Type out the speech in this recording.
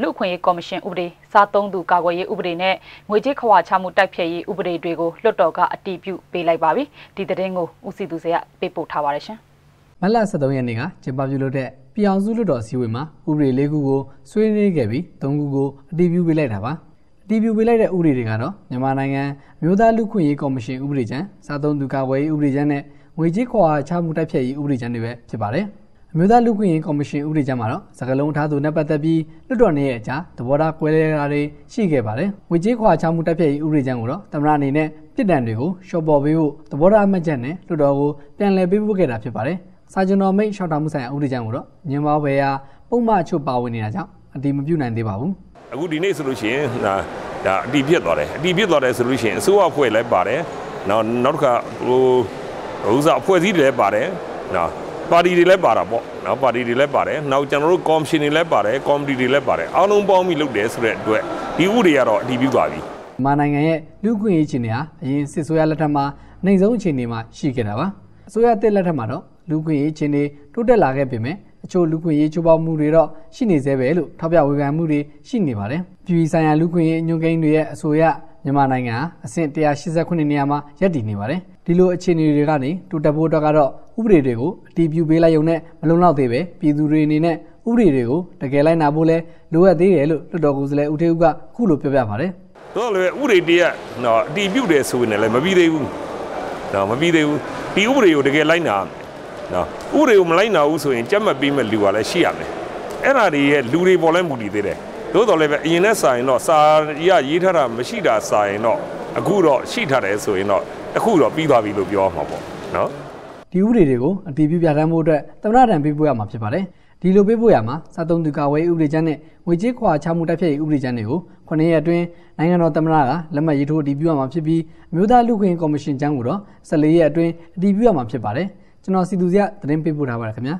လူ့အခွင့်အရေးကော်မရှင်ဥပဒေစားသုံးသူကာကွယ်ရေးဥပဒေနဲ့ငွေကြေးခွာချမှုတိုက်ဖျက်ရေးဥပဒေတွေကိုလွှတ်တော်ကအတည်ပြုပေးလိုက်ပါပြီဒီသတင်းကိုဦးစီသူစေကပေးပို့ထားပါတယ်ရှင်မလ23ရက်နေ့ကကျင်းပပြုလုပ်တဲ့ပြည်အောင်စုလွှတ်တော်စည်းဝေးမှာဥပဒေ၄ခုကိုဆွေးနွေးခဲ့ပြီး၃ခုကိုအတည်ပြုပေးလိုက်တာပါအတည်ပြုပေးလိုက်တဲ့ဥပဒေတွေကတော့မြန်မာနိုင်ငံမြို့သားလူခွင့်ရေးကော်မရှင်ဥပဒေချမ်းစားသုံးသူကာကွယ်ရေးဥပဒေချမ်းနဲ့ငွေကြေးခွာချမှုတိုက်ဖျက်ရေးဥပဒေချမ်းတွေပဲဖြစ်ပါတယ်။အ မျိုးသားလူခွင့်ရေးကော်မရှင်ဥပဒေကြမှာတော့စကလုံးထားသူနဲ့ပတ်သက်ပြီးလွှတ်တော်နေရဲ့အကြားသဘောထားကွဲလွဲတာတွေရှိခဲ့ပါတယ်။ငွေကြေးခွာချမှုတက်ဖြတ်ရေးဥပဒေကြမ်းကိုတော့သမ္မတအနေနဲ့ပြည်တံတွေကိုရှော့ပေါ်ပေးဖို့သဘောထားအမှတ်ချက်နဲ့လွှတ်တော်ကိုပြန်လည်ပေးပို့ခဲ့တာဖြစ်ပါတယ်။စာကျွန်တော်မိတ်ရှောက်တာမှုဆိုင်ရာဥပဒေကြမ်းကိုတော့ညင်ပါဘယ်ဟာပုံမှန်အချို့ပါဝင်နေတာကြောင့်အတိမပြုနိုင်သေးပါဘူး။အခုဒီနေ့ဆိုလို့ရှိရင်ဒါဒါအတိပြစ်သွားတယ်။အတိပြစ်သွားတယ်ဆိုလို့ရှိရင်အစိုးရအဖွဲ့လည်းပါတယ်။နောက်နောက်တစ်ခါဟိုဥစားအဖွဲ့အစည်းတွေလည်းပါတယ်။နော် ပါတီတွေလည်းပါတာပေါ့နော်ပါတီတွေလည်းပါတယ်နောက်ကျွန်တော်တို့ကော်မရှင်တွေလည်းပါတယ်ကော်မတီတွေလည်းပါတယ်အားလုံးပေါင်းပြီးလုပ်တယ်ဆိုတဲ့အတွက်ဒီဥပဒေကတော့အတည်ပြုသွားပြီမြန်မာနိုင်ငံရဲ့လူ့ခွင့်ရေးအခြေအနေဟာအရင်စစ်ဆိုးရလက်ထက်မှာနိုင်ဆုံးအခြေအနေမှာရှိခဲ့တာပါအစိုးရတစ်လက်ထက်မှာတော့လူ့ခွင့်ရေးအခြေအနေတိုးတက်လာခဲ့ပေမဲ့အချို့လူခွင့်ရေးချိုးဖောက်မှုတွေတော့ရှိနေသေးပဲလို့ထောက်ပြဝေဖန်မှုတွေရှိနေပါတယ်ပြည်ဆိုင်ရာလူခွင့်ရေးညွှန်ကိန်းတွေရဲ့အဆိုအရမြန်မာနိုင်ငံအဆင့်189နေရာမှာရပ်တည်နေပါတယ် ဒီလိုအခြေအနေတွေကနေတိုးတက်ဖို့အတွက်ကတော့ဥပဒေတွေကိုအတည်ပြုပေးလိုက်ရုံနဲ့မလုံလောက်သေးပဲပြည်သူတွေအနေနဲ့ဥပဒေတွေကိုတကယ်လိုက်နာဖို့လဲလိုအပ်သေးတယ်လို့လွှတ်တော်ကိုယ်စားလှယ်ဦးထေဦးကအခုလိုပြောပြပါတယ်တော့လေဥပဒေတည်းကတော့အတည်ပြုတယ်ဆိုရင်လည်းမပြီးသေးဘူးနော်မပြီးသေးဘူးဒီဥပဒေကိုတကယ်လိုက်နာနော်ဥပဒေကိုမလိုက်နာဘူးဆိုရင်ကြက်မှတ်ပြီးမဲ့လူကလည်းရှိရမယ်အဲ့ဒါတွေရဲ့လူတွေပေါ်လဲမူတည်သေးတယ်သို့တော်လည်းပဲအရင်နဲ့စာရင်တော့စာရရေးထားတာမရှိတာစာရင်တော့အခုတော့ရှိထားတယ်ဆိုရင်တော့ တခုတော့ပြီးသွားပြီလို့ပြောမှာပေါ့နော်ဒီဥပဒေတွေကိုအတည်ပြုပြဋ္ဌာန်းမှုအတွက်သမ္မတတံပေးပို့ရမှာဖြစ်ပါတယ်ဒီလိုပေးပို့ရမှာစာသုံးသူကာဝေးဥပဒေချမ်းနဲ့ငွေကြေးခွာချမှုတိုက်ဖျက်ရေးဥပဒေချမ်းတွေကို9ရက်အတွင်းနိုင်ငံတော်သမ္မတကလက်မှတ်ရေးထိုးအတည်ပြုရမှာဖြစ်ပြီးအမျိုးသားလူ့ခွင့်ကော်မရှင်ချမ်းကိုတော့14ရက်အတွင်းအတည်ပြုရမှာဖြစ်ပါတယ်ကျွန်တော်စီသူစရသတင်းပေးပို့ထားပါရခင်ဗျာ